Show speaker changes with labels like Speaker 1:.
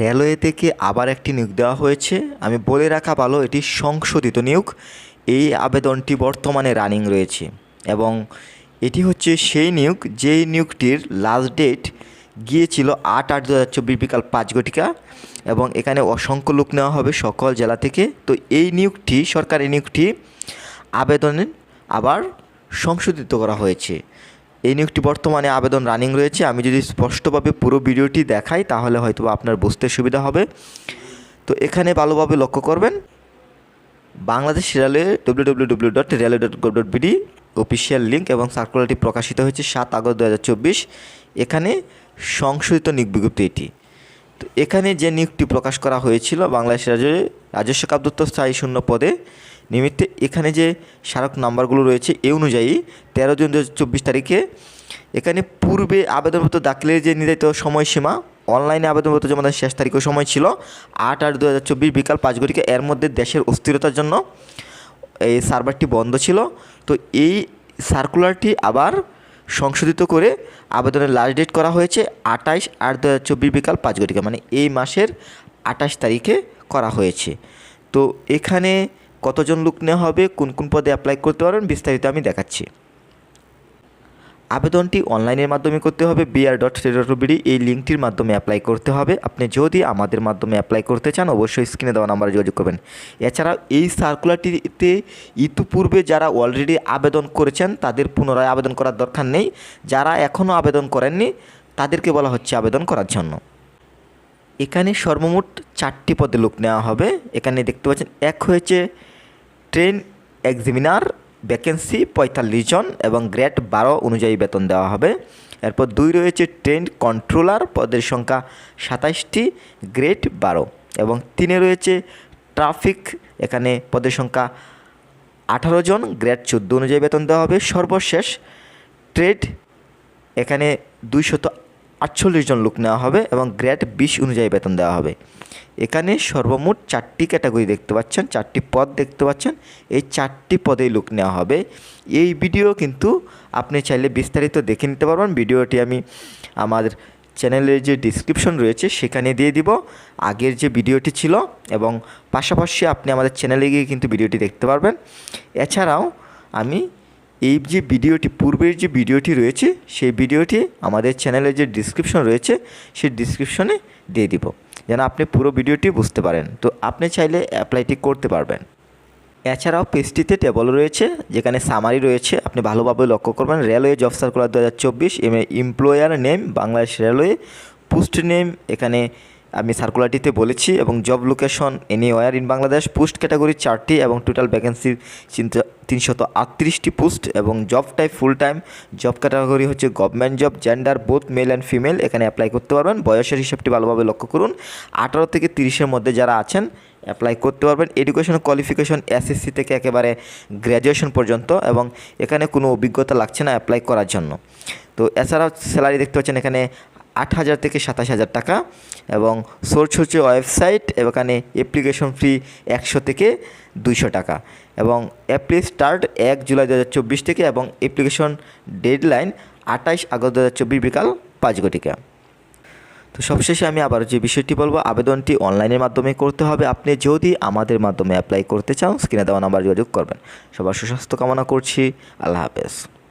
Speaker 1: Railway থেকে আবার একটি নিয়োগ দেওয়া হয়েছে। আমি বলে রাখা ভালো, এটি সংশোধিত নিয়োগ। এই আবেদনটি বর্তমানে রানিং রয়েছে এবং এটি হচ্ছে সেই নিয়োগ, যেই নিয়োগটির লাস্ট ডেট গিয়েছিল আট আট দু হাজার চব্বিশ বিকাল পাঁচ ঘটিকা এবং এখানে অসংখ্য লোক নেওয়া হবে সকল জেলা থেকে। তো এই নিয়োগটি, সরকারি নিয়োগটি আবেদনে আবার সংশোধিত করা হয়েছে। এই নিয়োগটি বর্তমানে আবেদন রানিং রয়েছে। আমি যদি স্পষ্টভাবে পুরো ভিডিওটি দেখাই, তাহলে হয়তো আপনার বুঝতে সুবিধা হবে। তো এখানে ভালোভাবে লক্ষ্য করবেন, Bangladesh railway W W W dot railway dot gov dot BD official link এবং সার্কুলারটি প্রকাশিত হয়েছে সাত আগস্ট দু হাজার চব্বিশ। এখানে সংশোধিত নিয়োগ বিজ্ঞপ্তি এটি। তো এখানে যে নিয়োগটি প্রকাশ করা হয়েছিল বাংলাদেশ রাজ্যে রাজস্ব কাবদত্ত স্থায়ী শূন্য পদে নিমিত্তে এখানে যে স্মারক নাম্বারগুলো রয়েছে এই অনুযায়ী তেরো জুন দু হাজার চব্বিশ তারিখে এখানে পূর্বে আবেদনপত্র দাখিলের যে নির্ধারিত সময়সীমা, অনলাইনে আবেদনপত্র জমা শেষ তারিখের সময় ছিল আট আট দু হাজার চব্বিশ বিকাল পাঁচ ঘটিকা, এর মধ্যে দেশের অস্থিরতার জন্য এই সার্ভারটি বন্ধ ছিল। তো এই সার্কুলারটি আবার সংশোধিত করে আবেদনের লাস্ট ডেট করা হয়েছে আঠাইশ আট দু হাজার চব্বিশ বিকাল পাঁচ ঘটিকা মানে এই মাসের আঠাশ তারিখে করা হয়েছে। তো এখানে কতজন লোক নেওয়া হবে, কোন কোন পদে অ্যাপ্লাই করতে পারবেন, বিস্তারিত আমি দেখাচ্ছি। আবেদনটি অনলাইনের মাধ্যমে করতে হবে বিআর ডট বিডি এই লিঙ্কটির মাধ্যমে অ্যাপ্লাই করতে হবে। আপনি যদি আমাদের মাধ্যমে অ্যাপ্লাই করতে চান, অবশ্যই স্ক্রিনে দেওয়া নাম্বারে যোগাযোগ করবেন। এছাড়া এই সার্কুলারটিতে ইতিপূর্বে যারা অলরেডি আবেদন করেছেন, তাদের পুনরায় আবেদন করার দরকার নেই। যারা এখনও আবেদন করেননি, তাদেরকে বলা হচ্ছে আবেদন করার জন্য। এখানে সর্বমোট চারটি পদে লোক নেওয়া হবে। এখানে দেখতে পাচ্ছেন, এক হয়েছে ট্রেন এক্সামিনার, ভ্যাকেন্সি পঁয়তাল্লিশ জন এবং গ্রেড বারো অনুযায়ী বেতন দেওয়া হবে। এরপর দুই রয়েছে ট্রেন কন্ট্রোলার, পদের সংখ্যা সাতাইশটি, গ্রেড বারো। এবং তিনে রয়েছে ট্রাফিক, এখানে পদের সংখ্যা আঠারো জন, গ্রেড চোদ্দ অনুযায়ী বেতন দেওয়া হবে। সর্বশেষ ট্রেড, এখানে দুইশত আটচল্লিশ জন লোক নেওয়া হবে এবং গ্রেড বিশ অনুযায়ী বেতন দেওয়া হবে। এখানে সর্বমোট চারটি ক্যাটাগরি দেখতে পাচ্ছেন, চারটি পদ দেখতে পাচ্ছেন। এই চারটি পদেই লোক নেওয়া হবে। এই ভিডিও কিন্তু আপনি চাইলে বিস্তারিত দেখে নিতে পারবেন। ভিডিওটি আমি আমাদের চ্যানেলের যে ডিসক্রিপশন রয়েছে সেখানে দিয়ে দিব। আগের যে ভিডিওটি ছিল এবং পাশাপাশি আপনি আমাদের চ্যানেলে গিয়ে কিন্তু ভিডিওটি দেখতে পারবেন। এছাড়াও আমি এই যে ভিডিওটি, পূর্বের যে ভিডিওটি রয়েছে, সেই ভিডিওটি আমাদের চ্যানেলের যে ডিসক্রিপশন রয়েছে, সেই ডিসক্রিপশনে দিয়ে দিব। যেন আপনি পুরো ভিডিওটি বুঝতে পারেন। তো আপনি চাইলে অ্যাপ্লাইটি করতে পারবেন। এছাড়াও পেজটিতে টেবল রয়েছে, যেখানে সামারি রয়েছে। আপনি ভালোভাবে লক্ষ্য করবেন রেলওয়ে জব সার্কুলার দু হাজার চব্বিশ M A employer name Bangladesh railway post name এখানে আমি সার্কুলারটিতে বলেছি এবং job location any where in Bangladesh post category চারটি এবং টোটাল ভ্যাকেন্সি তিনশত আটত্রিশটি পোস্ট এবং job type full time job category হচ্ছে government job gender both male and female এখানে অ্যাপ্লাই করতে পারবেন। বয়সের হিসাবটি ভালোভাবে লক্ষ্য করুন। আঠারো থেকে তিরিশের মধ্যে যারা আছেন অ্যাপ্লাই করতে পারবেন। এডুকেশন কোয়ালিফিকেশন এসএসসি থেকে একেবারে গ্র্যাজুয়েশন পর্যন্ত এবং এখানে কোনো অভিজ্ঞতা লাগছে না অ্যাপ্লাই করার জন্য। তো এছাড়াও স্যালারি দেখতে পাচ্ছেন এখানে আট হাজার থেকে সাতাশ হাজার টাকা এবং সোর্স হচ্ছে ওয়েবসাইট এখানে অ্যাপ্লিকেশন ফি একশো থেকে দুইশো টাকা এবং অ্যাপ্লি স্টার্ট এক জুলাই দু হাজার চব্বিশ থেকে এবং অ্যাপ্লিকেশন ডেডলাইন আঠাইশ আগস্ট দু হাজার চব্বিশ বিকাল পাঁচ ঘটিকা। তো সবশেষে আমি আবার যে বিষয়টি বলব, আবেদনটি অনলাইনের মাধ্যমে করতে হবে। আপনি যদি আমাদের মাধ্যমে অ্যাপ্লাই করতে চান স্ক্রিনে দেওয়া নাম্বার যোগাযোগ করবেন। সবার সুস্বাস্থ্য কামনা করছি। আল্লাহ হাফেজ।